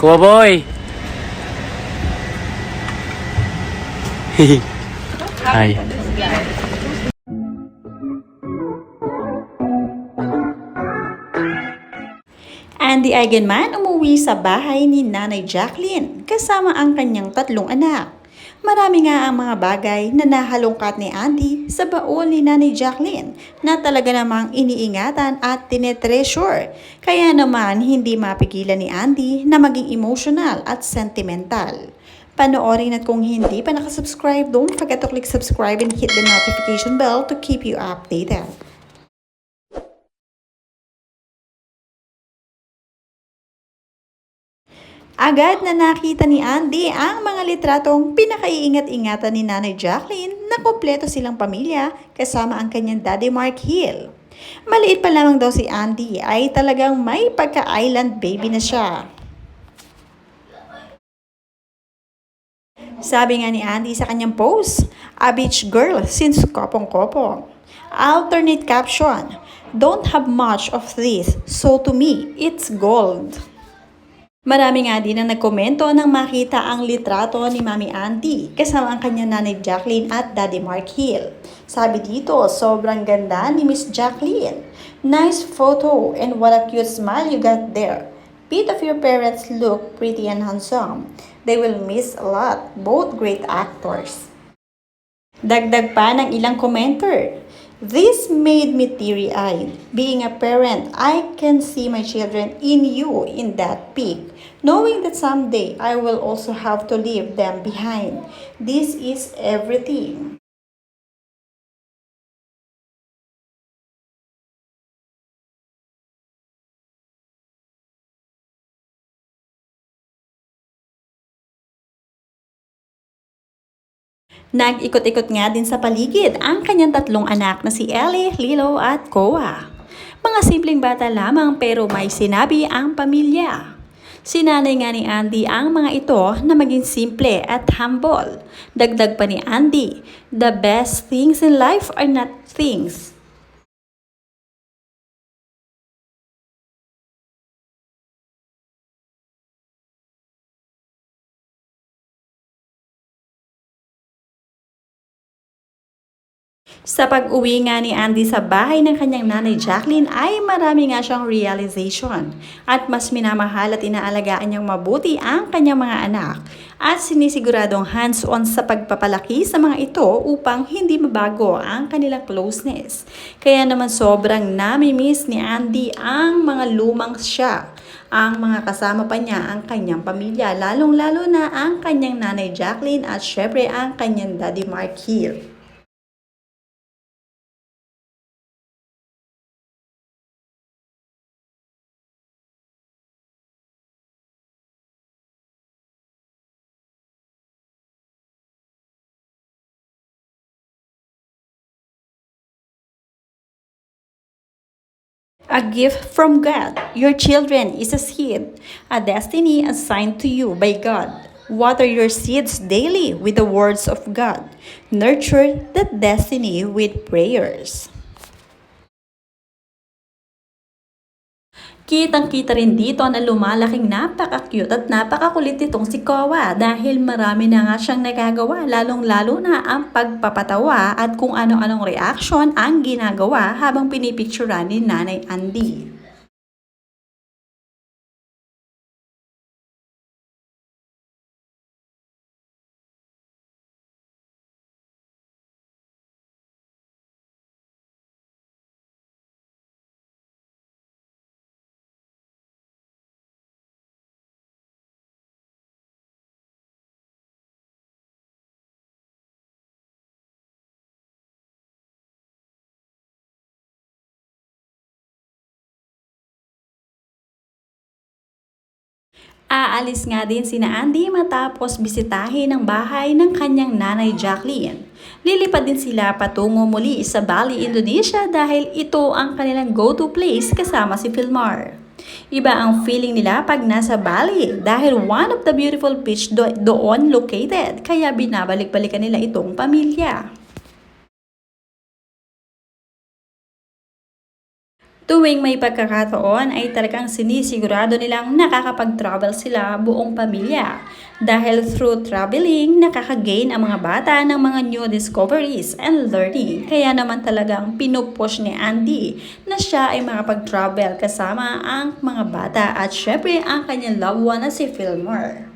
Kuya boy! Hi. Andy Eigenman umuwi sa bahay ni Nanay Jacqueline kasama ang kanyang tatlong anak. Marami nga ang mga bagay na nahalungkat ni Andy sa baon ni Nanay Jacqueline na talaga namang iniingatan at tinetreasure. Kaya naman hindi mapigilan ni Andy na maging emotional at sentimental. Panoorin at kung hindi pa nakasubscribe, don't forget to click subscribe and hit the notification bell to keep you updated. Agad na nakita ni Andy ang mga litratong pinakaiingat-ingatan ni Nanay Jacqueline na kompleto silang pamilya kasama ang kanyang daddy Mark Hill. Maliit pa lamang daw si Andy ay talagang may pagka-island baby na siya. Sabi nga ni Andy sa kanyang post, a beach girl since kopong-kopong. Alternate caption, don't have much of this, so to me, it's gold. Marami nga din ang nagkomento nang makita ang litrato ni Mami Auntie kasama ang kanyang nanay Jacqueline at Daddy Mark Hill. Sabi dito, sobrang ganda ni Miss Jacqueline. Nice photo and what a cute smile you got there. Both of your parents look pretty and handsome. They will miss a lot, both great actors. Dagdag pa ng ilang commenter. This made me teary-eyed. Being a parent, I can see my children in you in that peak, knowing that someday I will also have to leave them behind. This is everything. Nag-ikot-ikot nga din sa paligid ang kanyang tatlong anak na si Ellie, Lilo at Koa. Mga simpleng bata lamang pero may sinabi ang pamilya. Sinanay nga ni Andy ang mga ito na maging simple at humble. Dagdag pa ni Andy, the best things in life are not things. Sa pag-uwi nga ni Andy sa bahay ng kanyang nanay Jacqueline ay marami nga siyang realization at mas minamahal at inaalagaan niyang mabuti ang kanyang mga anak at sinisiguradong hands-on sa pagpapalaki sa mga ito upang hindi mabago ang kanilang closeness. Kaya naman sobrang nami-miss ni Andy ang mga lumang siya ang mga kasama pa niya ang kanyang pamilya, lalong-lalo na ang kanyang nanay Jacqueline at syempre ang kanyang daddy Mark Hill. A gift from God. Your children is a seed, a destiny assigned to you by God. Water your seeds daily with the words of God. Nurture that destiny with prayers. Kitang-kita rin dito na lumalaking napaka-cute at napakakulit itong si Kowa dahil marami na nga siyang nagagawa lalong-lalo na ang pagpapatawa at kung ano-anong reaction ang ginagawa habang pinipicturan ni Nanay Andy. Aalis nga din sina Andy matapos bisitahin ang bahay ng kanyang nanay Jacqueline. Lilipad din sila patungo muli sa Bali, Indonesia dahil ito ang kanilang go-to place kasama si Philmar. Iba ang feeling nila pag nasa Bali dahil one of the beautiful beach do- doon located kaya binabalik-balikan nila itong pamilya. Tuwing may pagkakataon ay talagang sinisigurado nilang nakakapag-travel sila buong pamilya. Dahil through traveling, nakakagain ang mga bata ng mga new discoveries and learning. Kaya naman talagang pinupush ni Andy na siya ay makapag-travel kasama ang mga bata at syempre ang kanyang loved one na si Fillmore.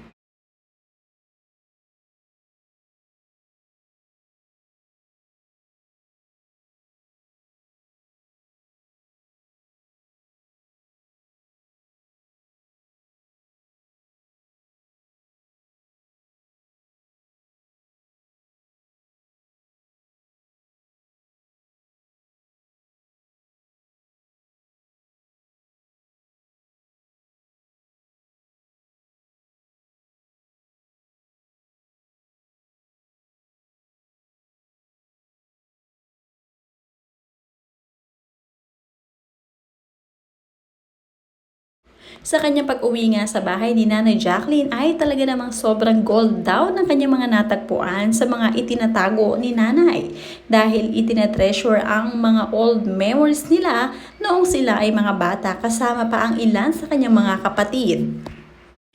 Sa kanyang pag-uwi nga sa bahay ni Nanay Jacqueline ay talaga namang sobrang gold daw ng kanyang mga natagpuan sa mga itinatago ni Nanay dahil itinatreasure ang mga old memories nila noong sila ay mga bata kasama pa ang ilan sa kanyang mga kapatid.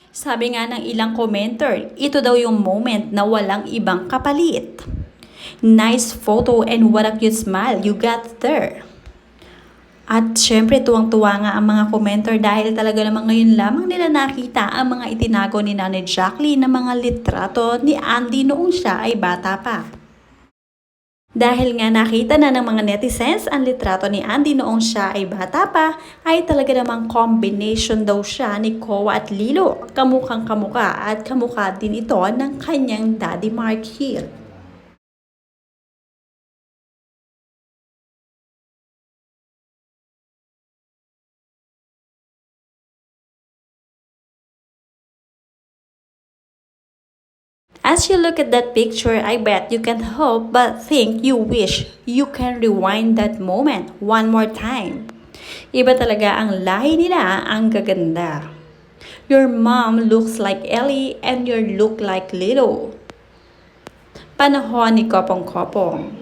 Sabi nga ng ilang commenter, ito daw yung moment na walang ibang kapalit. Nice photo and what a cute smile you got there. At syempre tuwang-tuwa nga ang mga commenter dahil talaga namang ngayon lamang nila nakita ang mga itinago ni Nanay Jacqueline na mga litrato ni Andy noong siya ay bata pa. Dahil nga nakita na ng mga netizens ang litrato ni Andy noong siya ay bata pa, ay talaga namang combination daw siya ni Kowa at Lilo. Kamukhang kamuka at kamukha din ito ng kanyang daddy Mark Hill. As you look at that picture, I bet you can't help but think you wish you can rewind that moment one more time. Iba talaga ang lahi nila, ang gaganda. Your mom looks like Ellie and your look like Lilo. Panahon ni Kopong Kopong.